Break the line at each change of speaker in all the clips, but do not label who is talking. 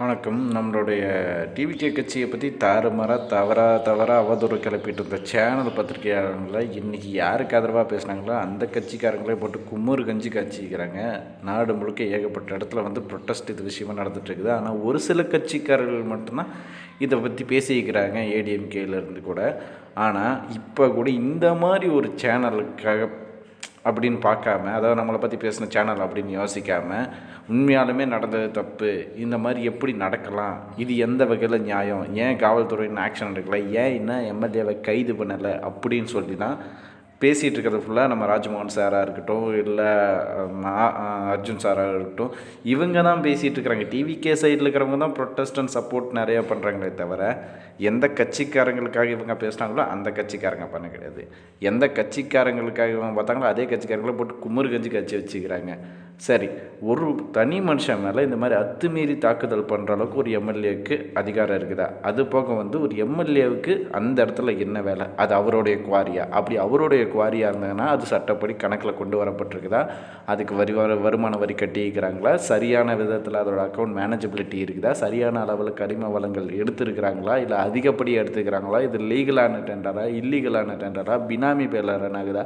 வணக்கம். நம்மளுடைய டிவிகே கட்சியை பற்றி தாறுமாறாக தவறாக தவறாக அவதூறு கிளப்பிட்டு இருந்த சேனல் பத்திரிகையாளர்களை இன்றைக்கி யாருக்கு ஆதரவாக பேசுனாங்களோ அந்த கட்சிக்காரங்களே போட்டு கும்மூறு கஞ்சி காய்ச்சிக்கிறாங்க. நாடு முழுக்க ஏகப்பட்ட இடத்துல வந்து ப்ரொட்டஸ்ட் இது விஷயமா நடந்துகிட்ருக்குது ஆனால் ஒரு சில கட்சிக்காரர்கள் மட்டும்தான் இதை பற்றி பேசிக்கிறாங்க ஏடிஎம்கேலேருந்து கூட. ஆனால் இப்போ கூட இந்த மாதிரி ஒரு சேனலுக்காக அப்படின்னு பார்க்காம அதாவது நம்மளை பற்றி பேசின சேனல் அப்படின்னு யோசிக்காமல் உண்மையாலுமே நடந்தது தப்பு. இந்த மாதிரி எப்படி நடக்கலாம்? இது எந்த வகையில் நியாயம்? ஏன் காவல்துறையின் ஆக்ஷன் எடுக்கலை? ஏன் இன்னும் எம்எல்ஏவை கைது பண்ணலை? அப்படின்னு சொல்லி தான் பேசிகிட்டு இருக்கிறது ஃபுல்லாக நம்ம ராஜ்மோகன் சாராக இருக்கட்டும் இல்லை அர்ஜுன் சாராக இருக்கட்டும். இவங்க தான் பேசிகிட்டு இருக்கிறாங்க டிவிகே சைடில் இருக்கிறவங்க தான் ப்ரொட்டஸ்டன் சப்போர்ட் நிறையா பண்ணுறாங்களே தவிர எந்த கட்சிக்காரங்களுக்காக இவங்க பேசுனாங்களோ அந்த கட்சிக்காரங்க பண்ண கிடையாது. எந்த கட்சிக்காரங்களுக்காக இவங்க பார்த்தாங்களோ அதே கட்சிக்காரங்களை போட்டு குமுறு கஞ்சி கட்சி வச்சுக்கிறாங்க. சரி ஒரு தனி மனுஷன் மேலே இந்த மாதிரி அத்துமீறி தாக்குதல் பண்ணுற அளவுக்கு ஒரு எம்எல்ஏவுக்கு அதிகாரம் இருக்குதா? அது போக வந்து ஒரு எம்எல்ஏவுக்கு அந்த இடத்துல என்ன வேலை? அது அவருடைய குவாரியா? அப்படி அவருடைய குவாரியாக இருந்ததுன்னா அது சட்டப்படி கணக்கில் கொண்டு வரப்பட்டிருக்குதா? அதுக்கு வரி வர வருமான வரி கட்டியிருக்கிறாங்களா? சரியான விதத்தில் அதோட அக்கௌண்ட் மேனேஜபிலிட்டி இருக்குதா? சரியான அளவில் கரிம வளங்கள் எடுத்துருக்கிறாங்களா? இல்லை அதிகப்படி எடுத்துக்கிறாங்களா இது லீகலான டெண்டரா இல்லீகலான டெண்டரா பினாமி பேரில் ரன் ஆகுதா?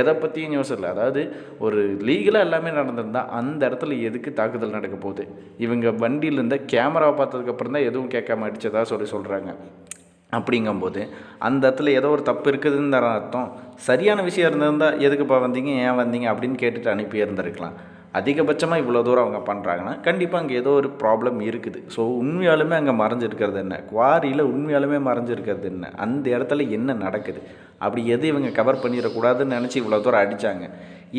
எதை பற்றியும் யோசிக்கல. அதாவது ஒரு லீகலாக எல்லாமே இருந்தால் அந்த இடத்துல எதுக்கு தாக்குதல் நடக்க போகுது? இவங்க வண்டியில் இருந்த கேமராவை பார்த்ததுக்கப்புறம் தான் எதுவும் கேட்காம அடித்ததாக சொல்லி சொல்கிறாங்க அப்படிங்கும்போது அந்த இடத்துல ஏதோ ஒரு தப்பு இருக்குதுன்னு அர்த்தம். சரியான விஷயம் இருந்திருந்தால் எதுக்குப்பா வந்தீங்க? ஏன் வந்தீங்க? அப்படின்னு கேட்டுட்டு அனுப்பி இருந்திருக்கலாம். அதிகபட்சமாக இவ்வளோ தூரம் அவங்க பண்ணுறாங்கன்னா கண்டிப்பாக அங்கே ஏதோ ஒரு ப்ராப்ளம் இருக்குது. ஸோ உண்மையாலுமே அங்கே மறைஞ்சிருக்கிறது என்ன? குவாரியில் உண்மையாலுமே மறைஞ்சிருக்கிறது என்ன? அந்த இடத்துல என்ன நடக்குது? அப்படி எது இவங்க கவர் பண்ணிடக்கூடாதுன்னு நினச்சி இவ்வளோ தூரம் அடித்தாங்க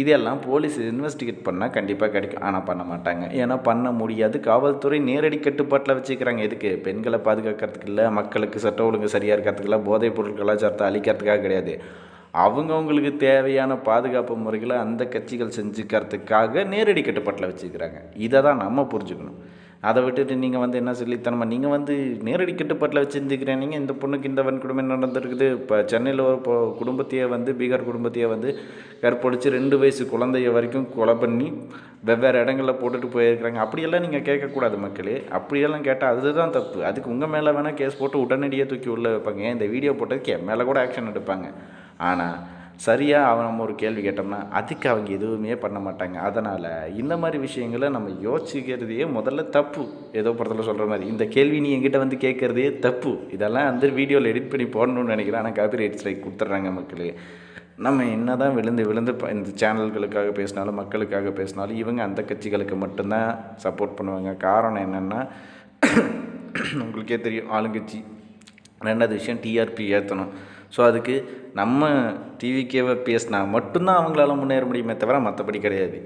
இதெல்லாம் போலீஸ் இன்வெஸ்டிகேட் பண்ணால் கண்டிப்பாக கிடைக்கும். ஆனால் பண்ண மாட்டாங்க. ஏன்னா பண்ண முடியாது. காவல்துறை நேரடி கட்டுப்பாட்டில் வச்சுக்கிறாங்க. எதுக்கு? பெண்களை பாதுகாக்கிறதுக்கு இல்லை மக்களுக்கு சட்ட ஒழுங்கு சரியாக இருக்கிறதுக்கு இல்லை போதைப் பொருள் கலாச்சாரத்தை அழிக்கிறதுக்காக கிடையாது. அவங்கவுங்களுக்கு தேவையான பாதுகாப்பு முறைகளை அந்த கட்சிகள் செஞ்சுக்கிறதுக்காக நேரடி கட்டுப்பாட்டில் வச்சுக்கிறாங்க. இதை தான் நம்ம புரிஞ்சுக்கணும். அதை விட்டுட்டு நீங்கள் வந்து என்ன சொல்லித்தனமா நீங்கள் வந்து நேரடி கட்டுப்பாட்டில் வச்சுருந்துக்கிறேன். நீங்கள் இந்த பொண்ணுக்கு இந்த வன்கொடுமை நடந்திருக்குது. இப்போ சென்னையில் ஒரு இப்போ குடும்பத்தையே வந்து பீகார் குடும்பத்தையே வந்து கற்பழித்து ரெண்டு வயசு குழந்தைய வரைக்கும் கொலை பண்ணி வெவ்வேறு இடங்களில் போட்டுட்டு போயிருக்கிறாங்க. அப்படியெல்லாம் நீங்கள் கேட்கக்கூடாது மக்களே. அப்படியெல்லாம் கேட்டால் அதுதான் தப்பு. அதுக்கு உங்கள் மேலே வேணால் கேஸ் போட்டு உடனடியாக தூக்கி உள்ளே வைப்பாங்க. இந்த வீடியோ போட்டதுக்கு என் மேலே கூட ஆக்ஷன் எடுப்பாங்க. ஆனால் சரியாக அவன் நம்ம ஒரு கேள்வி கேட்டோம்னா அதுக்கு அவங்க எதுவுமே பண்ண மாட்டாங்க. அதனால் இந்த மாதிரி விஷயங்களை நம்ம யோசிக்கிறதையே முதல்ல தப்பு. ஏதோ படத்தில் சொல்கிற மாதிரி இந்த கேள்வி நீ என்கிட்ட வந்து கேட்குறதே தப்பு. இதெல்லாம் வந்து வீடியோவில் எடிட் பண்ணி போடணும்னு நினைக்கிறேன். ஆனால் காப்பி ரைட் ஸ்ட்ரைக் கொடுத்துட்றாங்க மக்களே. நம்ம என்ன தான் விழுந்து விழுந்து இந்த சேனல்களுக்காக பேசினாலும் மக்களுக்காக பேசினாலும் இவங்க அந்த கட்சிகளுக்கு மட்டும்தான் சப்போர்ட் பண்ணுவாங்க. காரணம் என்னென்னா உங்களுக்கே தெரியும் ஆளுங்கட்சி. ரெண்டாவது விஷயம் டிஆர்பி ஏற்றணும் ஸோ அதுக்கு நம்ம டிவிக்கேவை பேசினா மட்டும்தான் அவங்களால முன்னேற முடியுமே தவிர மற்றபடி கிடையாது.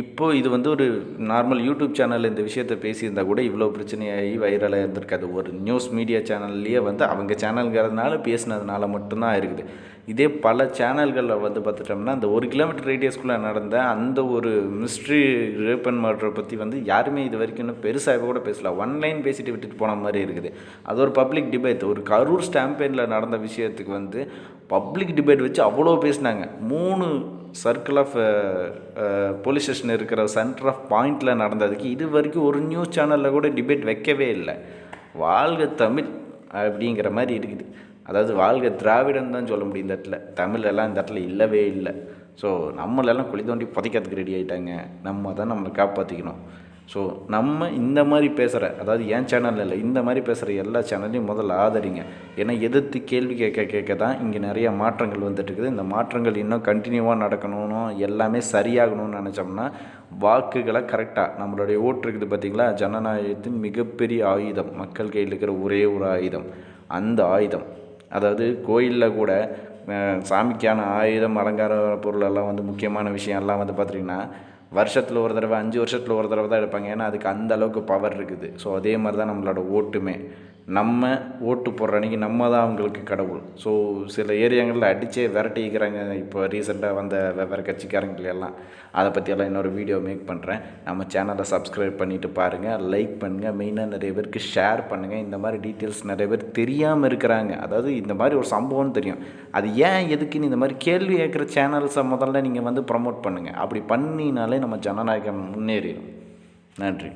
இப்போது இது வந்து ஒரு நார்மல் யூடியூப் சேனல் இந்த விஷயத்தை பேசியிருந்தால் கூட இவ்வளோ பிரச்சனையாகி வைரலாக இருந்திருக்காது ஒரு நியூஸ் மீடியா சேனல்லையே வந்து அவங்க சேனலுங்கிறதுனால பேசினதுனால மட்டும்தான் இருக்குது. இதே பல சேனல்களில் வந்து பார்த்துட்டோம்னா அந்த ஒரு கிலோமீட்டர் ரேடியஸ்குள்ளே நடந்த அந்த ஒரு மிஸ்ட்ரி ரேப் அண்ட் மர்டரை பற்றி வந்து யாருமே இது வரைக்கும் இன்னும் பெருசாக கூட பேசல. ஒன்லைன் பேசிட்டு விட்டுட்டு போன மாதிரி இருக்குது. அது ஒரு பப்ளிக் டிபேட் ஒரு கரூர் ஸ்டாம்பெயினில் நடந்த விஷயத்துக்கு வந்து பப்ளிக் டிபேட் வச்சு அவ்வளோ பேசினாங்க. மூணு சர்க்கிள் ஆஃப் போலீஸ் ஸ்டேஷன் இருக்கிற சென்டர் ஆஃப் பாயிண்டில் நடந்ததுக்கு இது வரைக்கும் ஒரு நியூஸ் சேனலில் கூட டிபேட் வைக்கவே இல்லை. வாழ்க தமிழ் அப்படிங்கிற மாதிரி இருக்குது. அதாவது வாழ்க திராவிடம் தான் சொல்ல முடியும் இந்த இடத்துல. தமிழெல்லாம் இந்த இடத்துல இல்லவே இல்லை. ஸோ நம்மளெல்லாம் குழி தோண்டி புதைக்கிறதுக்கு ரெடி ஆகிட்டாங்க நம்ம தான் நம்மளை காப்பாற்றிக்கணும் ஸோ நம்ம இந்த மாதிரி பேசுகிற அதாவது என் சேனலில் இல்லை இந்த மாதிரி பேசுகிற எல்லா சேனல்லையும் முதல்ல ஆதரிங்க. ஏன்னா எதிர்த்து கேள்வி கேட்க கேட்க தான் இங்கே நிறைய மாற்றங்கள் வந்துட்டுருக்குது இந்த மாற்றங்கள் இன்னும் கண்டினியூவாக நடக்கணும்னு எல்லாமே சரியாகணும்னு நினச்சோம்னா வாக்குகளை கரெக்டாக நம்மளுடைய ஓட்டு இருக்குது பார்த்திங்களா ஜனநாயகத்தின் மிகப்பெரிய ஆயுதம். மக்கள் கையில் இருக்கிற ஒரே ஒரு ஆயுதம். அந்த ஆயுதம். அதாவது கோயிலில் கூட சாமிக்கான ஆயுதம் அலங்கார பொருளெல்லாம் வந்து முக்கியமான விஷயம்லாம் வந்து பார்த்திங்கன்னா வருஷத்தில் ஒரு தடவை அஞ்சு வருஷத்தில் ஒரு தடவை தான் எடுப்பாங்க. ஏன்னா அதுக்கு அந்த அளவுக்கு பவர் இருக்குது. ஸோ அதே மாதிரி தான் நம்மளோட ஓட்டுமே. நம்ம ஓட்டு போடுற அன்றைக்கி நம்ம தான் அவங்களுக்கு கடவுள். ஸோ சில ஏரியாங்களில் அடித்தே விரட்டிக்கிறாங்க. இப்போ ரீசெண்டாக வந்த வெவ்வேறு கட்சிக்காரங்களெல்லாம் அதை பற்றியெல்லாம் இன்னொரு வீடியோ மேக் பண்ணுறேன் நம்ம சேனலை சப்ஸ்கிரைப் பண்ணிவிட்டு பாருங்கள் லைக் பண்ணுங்கள் மெயினாக நிறைய பேருக்கு ஷேர் பண்ணுங்கள் இந்த மாதிரி டீட்டெயில்ஸ் நிறைய பேர் தெரியாமல் இருக்கிறாங்க. அதாவது இந்த மாதிரி ஒரு சம்பவம்னு தெரியும். அது ஏன் எதுக்குன்னு இந்த மாதிரி கேள்வி கேட்குற சேனல்ஸை முதல்ல நீங்கள் வந்து ப்ரமோட் பண்ணுங்கள் அப்படி பண்ணினாலே நம்ம ஜனநாயகம் முன்னேறிடும். நன்றி.